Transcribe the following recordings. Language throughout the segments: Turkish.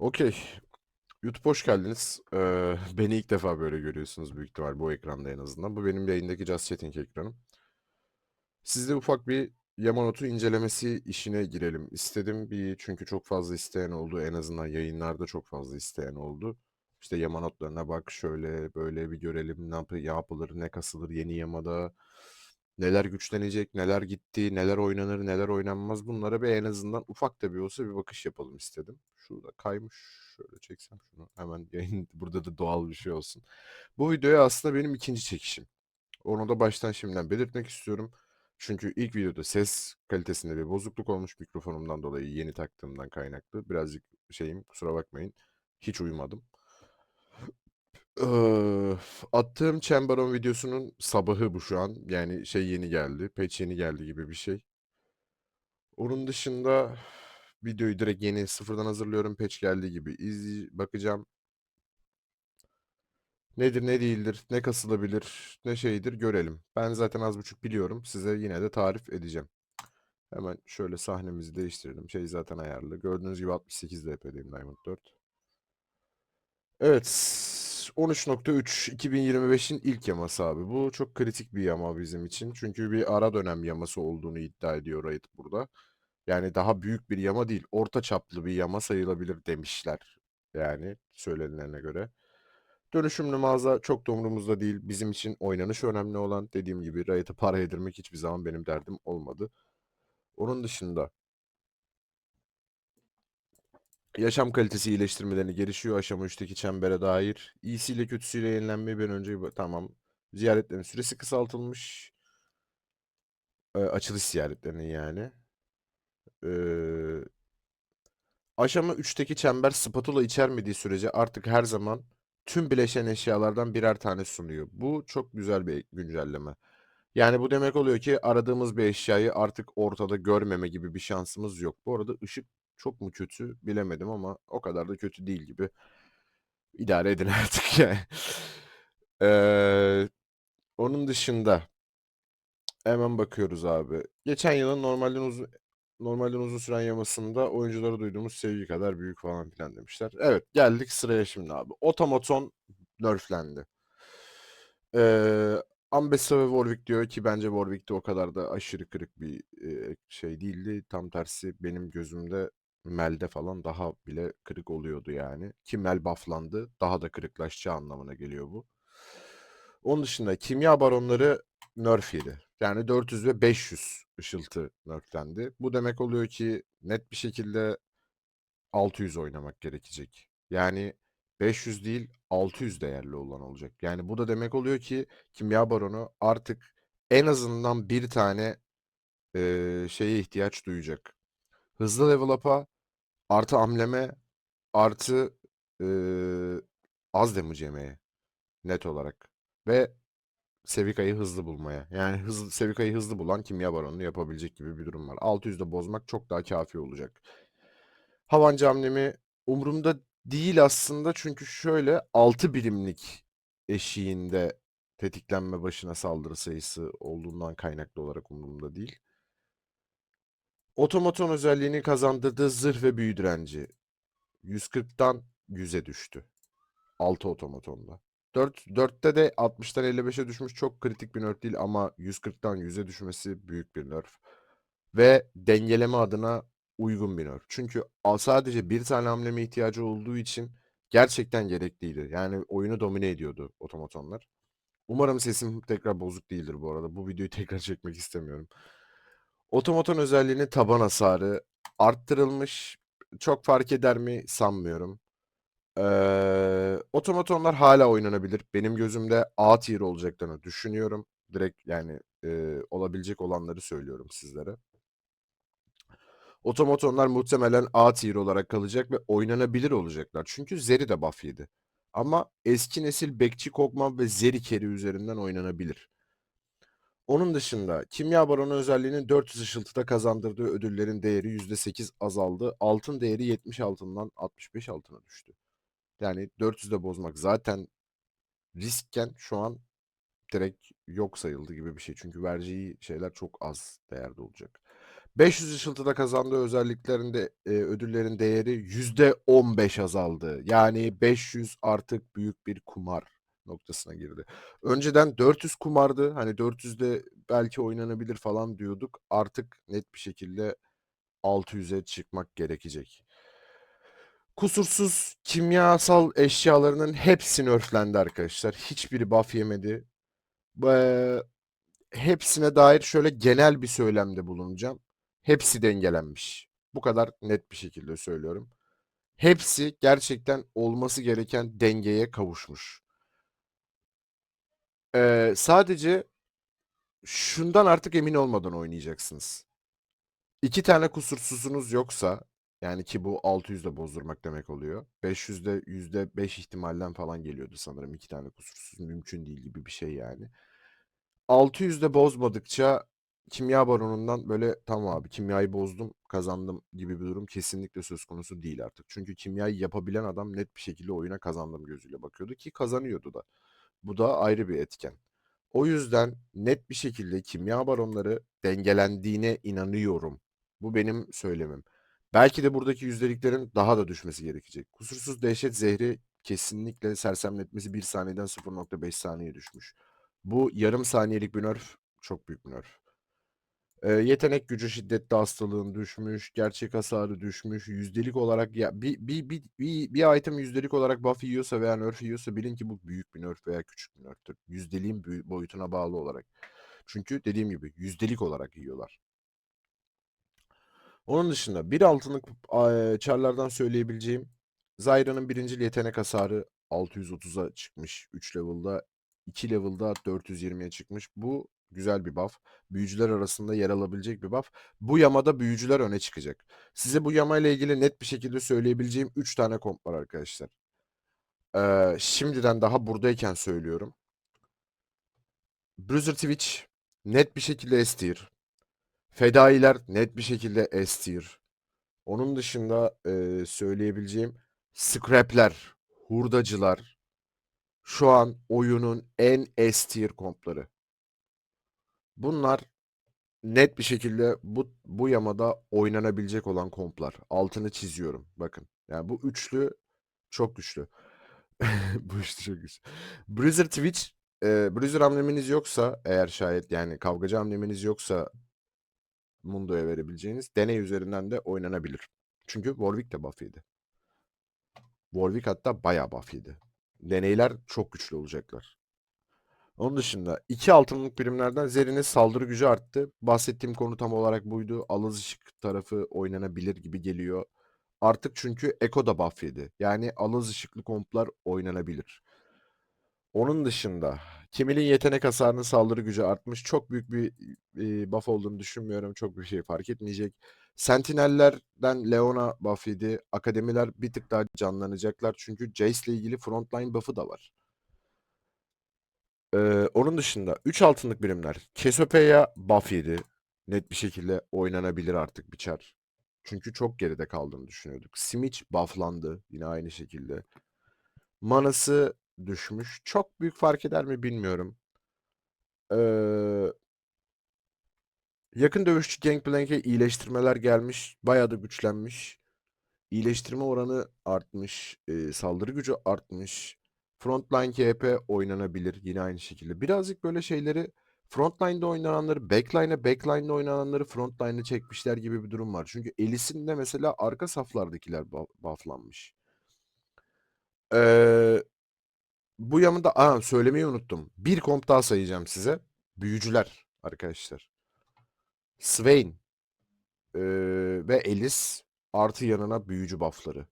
Okey. YouTube hoş geldiniz. Eee, beni ilk defa böyle görüyorsunuz büyük ihtimal bu ekranda en azından. Bu benim yayındaki Just Chatting ekranım. Sizle ufak bir Yamanote incelemesi işine girelim istedim. Bir çünkü çok fazla isteyen oldu. En azından yayınlarda çok fazla isteyen oldu. İşte Yamanotlarına bak şöyle böyle bir görelim ne yap yapılır, ne kasılır yeni Yamada. Neler güçlenecek, neler gitti, neler oynanır, neler oynanmaz. Bunlara bir en azından ufak da bir olsa bir bakış yapalım istedim. Şurada kaymış. Şöyle çeksem şunu. Hemen yayın burada da doğal bir şey olsun. Bu videoya aslında benim ikinci çekişim. Onu da baştan şimdiden belirtmek istiyorum. Çünkü ilk videoda ses kalitesinde bir bozukluk olmuş mikrofonumdan dolayı yeni taktığımdan kaynaklı. Birazcık şeyim kusura bakmayın. Hiç uyumadım. Attığım Chamberon videosunun sabahı bu şu an. Yani şey yeni geldi. Patch yeni geldi gibi bir şey. Onun dışında videoyu direkt yeni sıfırdan hazırlıyorum. Patch geldiği gibi izley bakacağım. Nedir ne değildir, ne kasılabilir, ne şeydir görelim. Ben zaten az buçuk biliyorum. Size yine de tarif edeceğim. Hemen şöyle sahnemizi değiştirelim. Şey zaten ayarlı. Gördüğünüz gibi 68 DP'deyim Diamond 4. Evet. 13.3 2025'in ilk yaması abi. Bu çok kritik bir yama bizim için. Çünkü bir ara dönem yaması olduğunu iddia ediyor Riot burada. Yani daha büyük bir yama değil. Orta çaplı bir yama sayılabilir demişler. Yani söylenilene göre. Dönüşümlü mağaza çok da umurumuzda değil. Bizim için oynanış önemli olan dediğim gibi Riot'a para yedirmek hiçbir zaman benim derdim olmadı. Onun dışında yaşam kalitesi iyileştirmelerini gelişiyor aşama 3'teki çembere dair. İyisiyle kötüsüyle yenilenmeyi ben önce tamam. Ziyaretlerin süresi kısaltılmış. Ee, açılış ziyaretlerinin yani. Aşama 3'teki çember spatula içermediği sürece artık her zaman tüm bileşen eşyalardan birer tane sunuyor. Bu çok güzel bir güncelleme. Yani bu demek oluyor ki aradığımız bir eşyayı artık ortada görmeme gibi bir şansımız yok. Bu arada ışık çok mu kötü bilemedim ama o kadar da kötü değil gibi. İdare edin artık yani. Ee, onun dışında hemen bakıyoruz abi. Geçen yılın normalden uzun normalden uzun süren yamasında oyunculara duyduğumuz sevgi kadar büyük falan filan demişler. Evet geldik sıraya şimdi abi. Otomaton nerflendi. Eee Ambessa ve Warwick diyor ki bence Warwick de o kadar da aşırı kırık bir eee, şey değildi. Tam tersi benim gözümde Mel'de falan daha bile kırık oluyordu yani. Ki Mel bufflandı. Daha da kırıklaşacağı anlamına geliyor bu. Onun dışında kimya baronları nerf yedi. Yani 400 ve 500 ışıltı nerflendi. Bu demek oluyor ki net bir şekilde 600 oynamak gerekecek. Yani 500 değil 600 değerli olan olacak. Yani bu da demek oluyor ki kimya baronu artık en azından bir tane eee, şeye ihtiyaç duyacak. Hızlı level up'a artı amleme artı eee, az damage yemeye net olarak. Ve Sevika'yı hızlı bulmaya. Yani hızlı, Sevika'yı hızlı bulan kimya baronunu yapabilecek gibi bir durum var. 600'de bozmak çok daha kafi olacak. Havancı hamlemi umurumda değil aslında çünkü şöyle 6 birimlik eşiğinde tetiklenme başına saldırı sayısı olduğundan kaynaklı olarak umurumda değil. Otomaton özelliğini kazandırdığı zırh ve büyü direnci 140'tan 100'e düştü. 6 otomatonda. 4, 4'te de 60'tan 55'e düşmüş çok kritik bir nerf değil ama 140'tan 100'e düşmesi büyük bir nerf. Ve dengeleme adına uygun bir nerf. Çünkü sadece bir tane hamleme ihtiyacı olduğu için gerçekten gerekliydi. Yani oyunu domine ediyordu otomatonlar. Umarım sesim tekrar bozuk değildir bu arada. Bu videoyu tekrar çekmek istemiyorum. Otomaton özelliğinin taban hasarı arttırılmış. Çok fark eder mi sanmıyorum. Eee, otomatonlar hala oynanabilir. Benim gözümde A tier olacaklarını düşünüyorum. Direkt yani eee, olabilecek olanları söylüyorum sizlere. Otomatonlar muhtemelen A tier olarak kalacak ve oynanabilir olacaklar. Çünkü Zeri de buff yedi. Ama eski nesil Bekçi Kog'Maw ve Zeri Keri üzerinden oynanabilir. Onun dışında kimya baronu özelliğinin 400 ışıltıda kazandırdığı ödüllerin değeri %8 azaldı. Altın değeri 70 altından 65 altına düştü. Yani 400'de bozmak zaten riskken şu an direkt yok sayıldı gibi bir şey. Çünkü vereceği şeyler çok az değerde olacak. 500 ışıltıda kazandığı özelliklerinde e, ödüllerin değeri %15 azaldı. Yani 500 artık büyük bir kumar noktasına girdi. Önceden 400 kumardı. Hani 400'de belki oynanabilir falan diyorduk. Artık net bir şekilde 600'e çıkmak gerekecek. Kusursuz kimyasal eşyalarının hepsi nerflendi arkadaşlar. Hiçbiri buff yemedi. Eee, hepsine dair şöyle genel bir söylemde bulunacağım. Hepsi dengelenmiş. Bu kadar net bir şekilde söylüyorum. Hepsi gerçekten olması gereken dengeye kavuşmuş. Eee, sadece şundan artık emin olmadan oynayacaksınız. İki tane kusursuzunuz yoksa yani ki bu 600'de bozdurmak demek oluyor. 500'de %5 ihtimalden falan geliyordu sanırım. iki tane kusursuz mümkün değil gibi bir şey yani. 600'de bozmadıkça kimya baronundan böyle tamam abi kimyayı bozdum kazandım gibi bir durum kesinlikle söz konusu değil artık. Çünkü kimyayı yapabilen adam net bir şekilde oyuna kazandım gözüyle bakıyordu ki kazanıyordu da. Bu da ayrı bir etken. O yüzden net bir şekilde kimya baronları dengelendiğine inanıyorum. Bu benim söylemim. Belki de buradaki yüzdeliklerin daha da düşmesi gerekecek. Kusursuz dehşet zehri kesinlikle sersemletmesi 1 saniyeden 0.5 saniye düşmüş. Bu yarım saniyelik bir nerf çok büyük bir nerf. Ee, yetenek gücü şiddetli hastalığın düşmüş, gerçek hasarı düşmüş, yüzdelik olarak ya bir, bir, bir, bir, bir item yüzdelik olarak buff yiyorsa veya nerf yiyorsa bilin ki bu büyük bir nerf veya küçük bir nerftür. Yüzdeliğin boyutuna bağlı olarak. Çünkü dediğim gibi yüzdelik olarak yiyorlar. Onun dışında bir altınlık eee, çarlardan söyleyebileceğim Zyra'nın birincil yetenek hasarı 630'a çıkmış 3 level'da. 2 level'da 420'ye çıkmış. Bu güzel bir buff. Büyücüler arasında yer alabilecek bir buff. Bu yamada büyücüler öne çıkacak. Size bu yamayla ilgili net bir şekilde söyleyebileceğim 3 tane komp var arkadaşlar. Eee, şimdiden daha buradayken söylüyorum. Bruiser Twitch net bir şekilde S tier. Fedailer net bir şekilde S tier. Onun dışında eee, söyleyebileceğim scrapler, hurdacılar şu an oyunun en S tier kompları. Bunlar net bir şekilde bu bu yamada oynanabilecek olan komplar. Altını çiziyorum. Bakın. Yani bu üçlü çok güçlü. bu üçlü çok güçlü. Bruiser Twitch eee Bruiser hamlemeniz yoksa eğer şayet yani kavgacı hamlemeniz yoksa Mundo'ya verebileceğiniz deney üzerinden de oynanabilir. Çünkü Warwick de buff yedi. Warwick hatta bayağı buff yedi. Deneyler çok güçlü olacaklar. Onun dışında iki altınlık birimlerden Zeri'nin saldırı gücü arttı. Bahsettiğim konu tam olarak buydu. Alız ışık tarafı oynanabilir gibi geliyor. Artık çünkü Eko da buff yedi. Yani alız ışıklı komplar oynanabilir. Onun dışında Kimil'in yetenek hasarının saldırı gücü artmış. Çok büyük bir e, buff olduğunu düşünmüyorum. Çok bir şey fark etmeyecek. Sentinellerden Leona buff yedi. Akademiler bir tık daha canlanacaklar. Çünkü Jace ile ilgili frontline buff'ı da var. Ee, onun dışında 3 altınlık birimler. Cassiopeia buff yedi. Net bir şekilde oynanabilir artık bir çar. Çünkü çok geride kaldığını düşünüyorduk. Simic bufflandı yine aynı şekilde. Manası düşmüş. Çok büyük fark eder mi bilmiyorum. Ee, yakın dövüşçü Gangplank'e iyileştirmeler gelmiş. Bayağı da güçlenmiş. İyileştirme oranı artmış. ee, saldırı gücü artmış. Frontline KP oynanabilir yine aynı şekilde. Birazcık böyle şeyleri frontline'da oynananları backline'e backline'da oynananları frontline'e çekmişler gibi bir durum var. Çünkü Elis'in de mesela arka saflardakiler bu- bufflanmış. Ee, bu yamada aa, söylemeyi unuttum. Bir komp daha sayacağım size. Büyücüler arkadaşlar. Swain ee, ve Elis artı yanına büyücü buffları.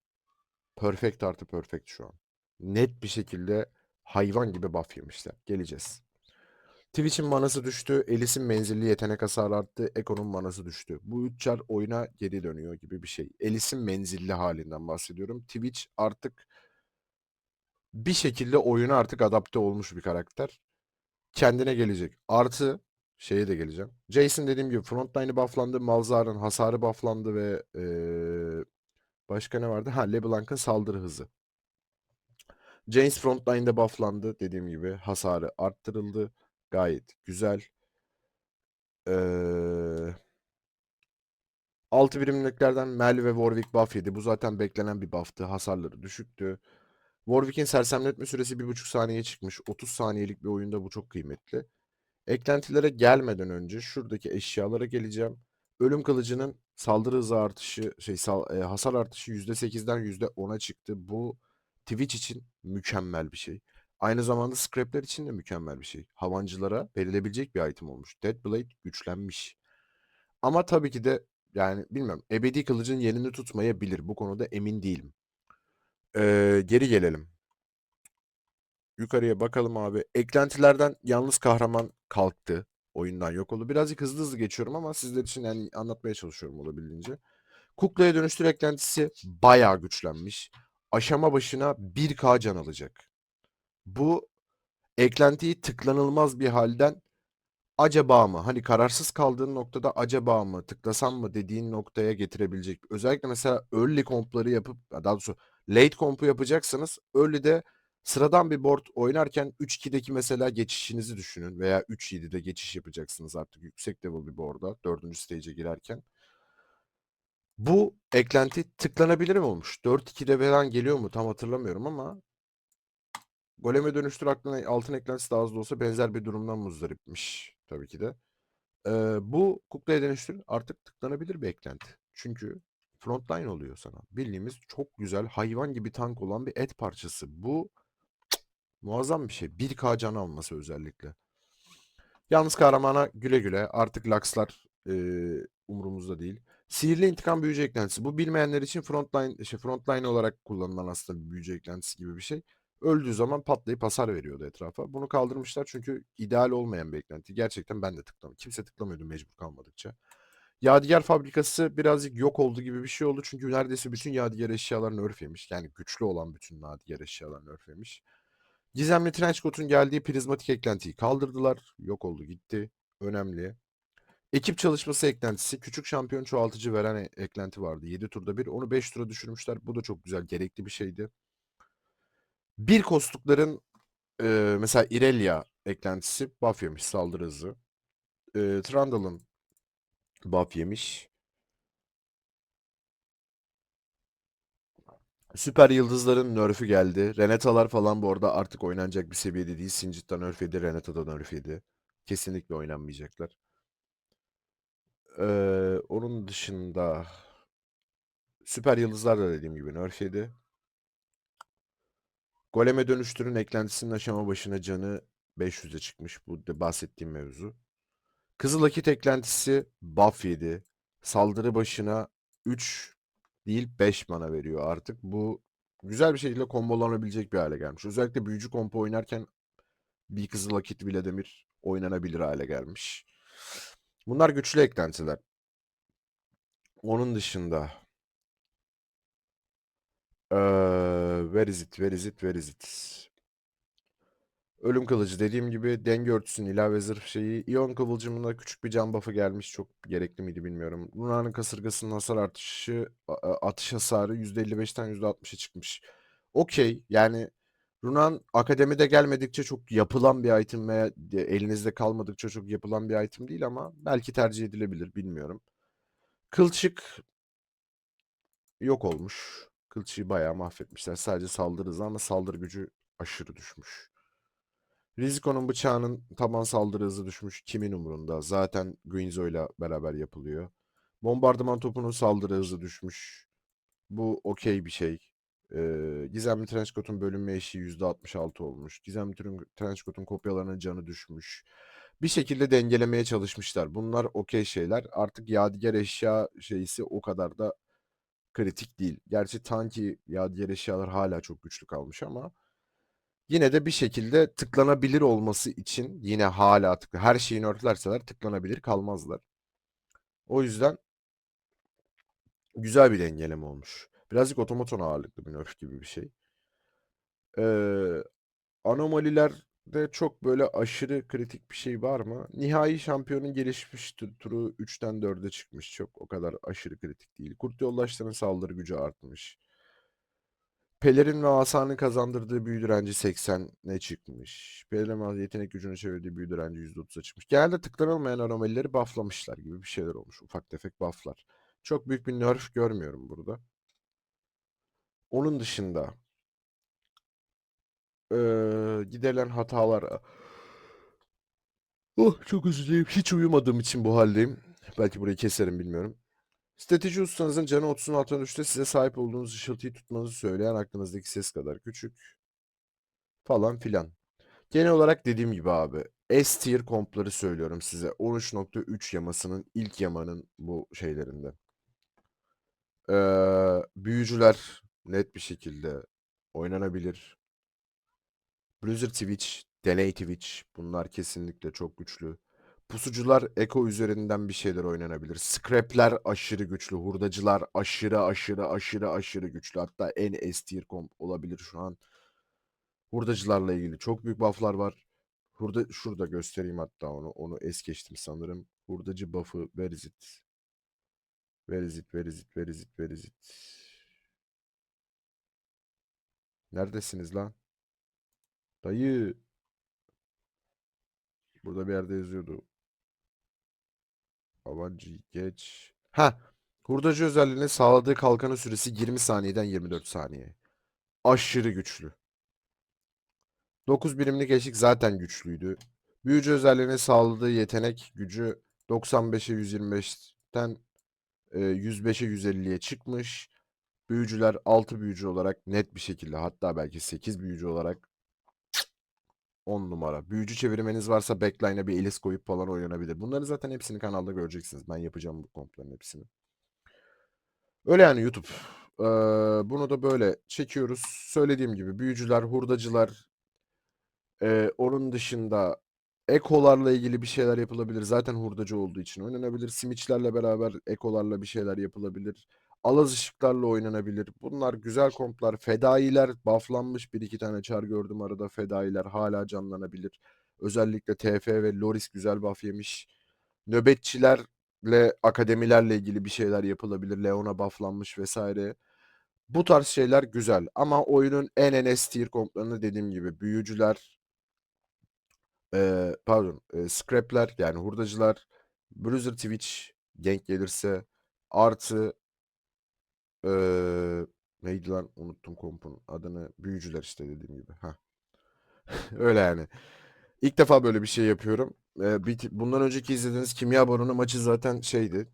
Perfect artı perfect şu an. Net bir şekilde hayvan gibi buff yemişler. Geleceğiz. Twitch'in manası düştü. Elis'in menzilli yetenek hasarı arttı. Eko'nun manası düştü. Bu üç çar oyuna geri dönüyor gibi bir şey. Elis'in menzilli halinden bahsediyorum. Twitch artık bir şekilde oyuna artık adapte olmuş bir karakter. Kendine gelecek. Artı şeye de geleceğim. Jason dediğim gibi frontline'ı bufflandı. Malzar'ın hasarı bufflandı ve ee, başka ne vardı? Ha LeBlanc'ın saldırı hızı. James frontline'da bufflandı dediğim gibi. Hasarı arttırıldı. Gayet güzel. Ee, 6 birimliklerden Mel ve Warwick buff yedi. Bu zaten beklenen bir buff'tı. Hasarları düşüktü. Warwick'in sersemletme süresi 1.5 saniyeye çıkmış. 30 saniyelik bir oyunda bu çok kıymetli. Eklentilere gelmeden önce şuradaki eşyalara geleceğim. Ölüm kılıcının saldırı hızı artışı, şey sal- e, hasar artışı %8'den %10'a çıktı. Bu Twitch için mükemmel bir şey. Aynı zamanda scrapler için de mükemmel bir şey. Havancılara verilebilecek bir item olmuş. Deadblade güçlenmiş. Ama tabii ki de yani bilmiyorum. Ebedi kılıcın yerini tutmayabilir. Bu konuda emin değilim. Ee, geri gelelim. Yukarıya bakalım abi. Eklentilerden yalnız kahraman kalktı. Oyundan yok oldu. Birazcık hızlı hızlı geçiyorum ama sizler için yani anlatmaya çalışıyorum olabildiğince. Kuklaya dönüştür eklentisi bayağı güçlenmiş. Aşama başına 1k can alacak. Bu eklentiyi tıklanılmaz bir halden acaba mı? Hani kararsız kaldığın noktada acaba mı? Tıklasam mı dediğin noktaya getirebilecek. Özellikle mesela early kompları yapıp daha doğrusu late kompu yapacaksanız early'de sıradan bir board oynarken 3-2'deki mesela geçişinizi düşünün veya 3-7'de geçiş yapacaksınız artık yüksek level bir board'a 4. stage'e girerken. Bu eklenti tıklanabilir mi olmuş? 4-2'de falan geliyor mu tam hatırlamıyorum ama Goleme dönüştür aklına altın eklentisi daha az da olsa benzer bir durumdan muzdaripmiş tabii ki de. Ee, bu kuklaya dönüştür artık tıklanabilir bir eklenti. Çünkü frontline oluyor sana. Bildiğimiz çok güzel hayvan gibi tank olan bir et parçası. Bu cık, muazzam bir şey. 1k can alması özellikle. Yalnız kahramana güle güle. Artık Lux'lar e, umurumuzda değil. Sihirli intikam büyücü eklentisi. Bu bilmeyenler için frontline, şey, frontline olarak kullanılan aslında bir büyücü eklentisi gibi bir şey. Öldüğü zaman patlayıp hasar veriyordu etrafa. Bunu kaldırmışlar çünkü ideal olmayan bir eklenti. Gerçekten ben de tıklamadım. Kimse tıklamıyordu mecbur kalmadıkça. Yadigar fabrikası birazcık yok oldu gibi bir şey oldu. Çünkü neredeyse bütün yadigar eşyalarını örf yemiş. Yani güçlü olan bütün yadigar eşyalarını örf yemiş. Gizemli Trenchcoat'un geldiği prizmatik eklentiyi kaldırdılar. Yok oldu gitti. Önemli. Ekip çalışması eklentisi. Küçük şampiyon çoğaltıcı veren e- eklenti vardı. 7 turda bir. Onu 5 tura düşürmüşler. Bu da çok güzel. Gerekli bir şeydi. Bir kostukların e, mesela Irelia eklentisi buff yemiş saldırı hızı. E, Trundle'ın buff yemiş. Süper yıldızların nerf'ü geldi. Renata'lar falan bu arada artık oynanacak bir seviyede değil. Singit'ten nerf yedi, Renata'da nerf yedi. Kesinlikle oynanmayacaklar. Ee, onun dışında süper yıldızlar da dediğim gibi nerf yedi. Goleme dönüştürün eklentisinin aşama başına canı 500'e çıkmış. Bu bahsettiğim mevzu. Kızıl Akit eklentisi buff yedi. Saldırı başına 3 değil 5 mana veriyor artık. Bu güzel bir şekilde kombolanabilecek bir hale gelmiş. Özellikle büyücü kompo oynarken bir Kızıl Akit bile demir oynanabilir hale gelmiş. Bunlar güçlü eklentiler. Onun dışında eee where is it, where is it, where is it? Ölüm kılıcı dediğim gibi denge örtüsünün ilave zırh şeyi. İyon kıvılcımına küçük bir can buff'ı gelmiş. Çok gerekli miydi bilmiyorum. Luna'nın kasırgasının hasar artışı, atış hasarı %55'ten %60'a çıkmış. Okey yani Runan akademide gelmedikçe çok yapılan bir item veya de- elinizde kalmadıkça çok yapılan bir item değil ama belki tercih edilebilir bilmiyorum. Kılçık yok olmuş. Kılçığı bayağı mahvetmişler. Sadece saldırı ama saldırı gücü aşırı düşmüş. Riziko'nun bıçağının taban saldırı hızı düşmüş. Kimin umurunda? Zaten Guinzo ile beraber yapılıyor. Bombardıman topunun saldırı hızı düşmüş. Bu okey bir şey. Ee, Gizemli Trenchcoat'un bölünme eşiği %66 olmuş. Gizemli Tren- Trenchcoat'un kopyalarının canı düşmüş. Bir şekilde dengelemeye çalışmışlar. Bunlar okey şeyler. Artık yadigar eşya şeysi o kadar da kritik değil. Gerçi tanki yadigar eşyalar hala çok güçlü kalmış ama yine de bir şekilde tıklanabilir olması için yine hala tıkla her şeyi nerflerseler tıklanabilir kalmazlar. O yüzden güzel bir dengeleme olmuş. Birazcık otomaton ağırlıklı bir nerf gibi bir şey. Ee, anomalilerde çok böyle aşırı kritik bir şey var mı? Nihai şampiyonun gelişmiş tu- turu 3'ten 4'e çıkmış. Çok o kadar aşırı kritik değil. Kurt yoldaşlarının saldırı gücü artmış. Pelerin ve asanın kazandırdığı büyü direnci 80'e çıkmış. Pelerin ve yetenek gücünü çevirdiği büyü direnci %30'a çıkmış. Genelde tıklanılmayan anomalileri bufflamışlar gibi bir şeyler olmuş. Ufak tefek bufflar. Çok büyük bir nerf görmüyorum burada. Onun dışında eee, giderilen hatalar Oh çok dilerim. Hiç uyumadığım için bu haldeyim. Belki burayı keserim bilmiyorum. Strateji ustanızın canı 30'un altına düştü. Size sahip olduğunuz ışıltıyı tutmanızı söyleyen aklınızdaki ses kadar küçük. Falan filan. Genel olarak dediğim gibi abi. S tier kompları söylüyorum size. 13.3 yamasının ilk yamanın bu şeylerinde. Ee, büyücüler net bir şekilde oynanabilir. Blizzard Twitch, Deney Twitch bunlar kesinlikle çok güçlü. Pusucular Eko üzerinden bir şeyler oynanabilir. Scrap'ler aşırı güçlü. Hurdacılar aşırı aşırı aşırı aşırı güçlü. Hatta en S tier komp olabilir şu an. Hurdacılarla ilgili çok büyük buff'lar var. Hurda şurada göstereyim hatta onu. Onu es geçtim sanırım. Hurdacı buff'ı where is it? Where is? Neredesiniz lan? Dayı. Burada bir yerde yazıyordu. Avancı geç. Ha. Hurdacı özelliğinin sağladığı kalkanı süresi 20 saniyeden 24 saniye. Aşırı güçlü. 9 birimlik eşik zaten güçlüydü. Büyücü özelliğine sağladığı yetenek gücü 95'e 125'ten e, 105'e 150'ye çıkmış. Büyücüler 6 büyücü olarak net bir şekilde hatta belki 8 büyücü olarak 10 numara. Büyücü çevirmeniz varsa backline'a bir elis koyup falan oynanabilir. Bunları zaten hepsini kanalda göreceksiniz. Ben yapacağım bu kompların hepsini. Öyle yani YouTube. Ee, bunu da böyle çekiyoruz. Söylediğim gibi büyücüler, hurdacılar, ee, onun dışında ekolarla ilgili bir şeyler yapılabilir. Zaten hurdacı olduğu için oynanabilir. Simiçlerle beraber ekolarla bir şeyler yapılabilir. Alaz ışıklarla oynanabilir. Bunlar güzel komplar. Fedailer bufflanmış bir iki tane çar gördüm arada. Fedailer hala canlanabilir. Özellikle TF ve Loris güzel buff yemiş. Nöbetçilerle akademilerle ilgili bir şeyler yapılabilir. Leona bufflanmış vesaire. Bu tarz şeyler güzel ama oyunun en en S tier komplarını dediğim gibi büyücüler, Eee, pardon, eee, scrap'ler yani hurdacılar, Bruiser Twitch gank gelirse artı eee, neydi lan unuttum kompun adını. Büyücüler işte dediğim gibi. Hah. Öyle yani. İlk defa böyle bir şey yapıyorum. Eee, bit- bundan önceki izlediğiniz Kimya Baronu maçı zaten şeydi.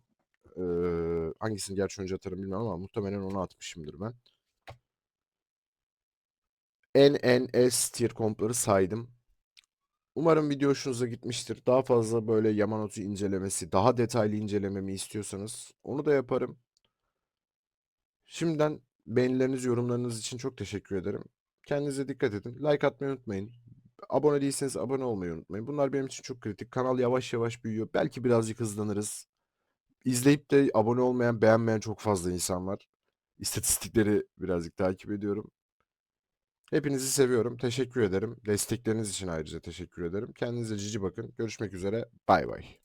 Eee, hangisini gerçi önce atarım bilmiyorum ama muhtemelen onu atmışımdır ben. En en S tier kompları saydım. Umarım video hoşunuza gitmiştir. Daha fazla böyle Yamanote incelemesi, daha detaylı incelememi istiyorsanız onu da yaparım. Şimdiden beğenileriniz, yorumlarınız için çok teşekkür ederim. Kendinize dikkat edin. Like atmayı unutmayın. Abone değilseniz abone olmayı unutmayın. Bunlar benim için çok kritik. Kanal yavaş yavaş büyüyor. Belki birazcık hızlanırız. İzleyip de abone olmayan, beğenmeyen çok fazla insan var. İstatistikleri birazcık takip ediyorum. Hepinizi seviyorum. Teşekkür ederim. Destekleriniz için ayrıca teşekkür ederim. Kendinize cici bakın. Görüşmek üzere. Bay bay.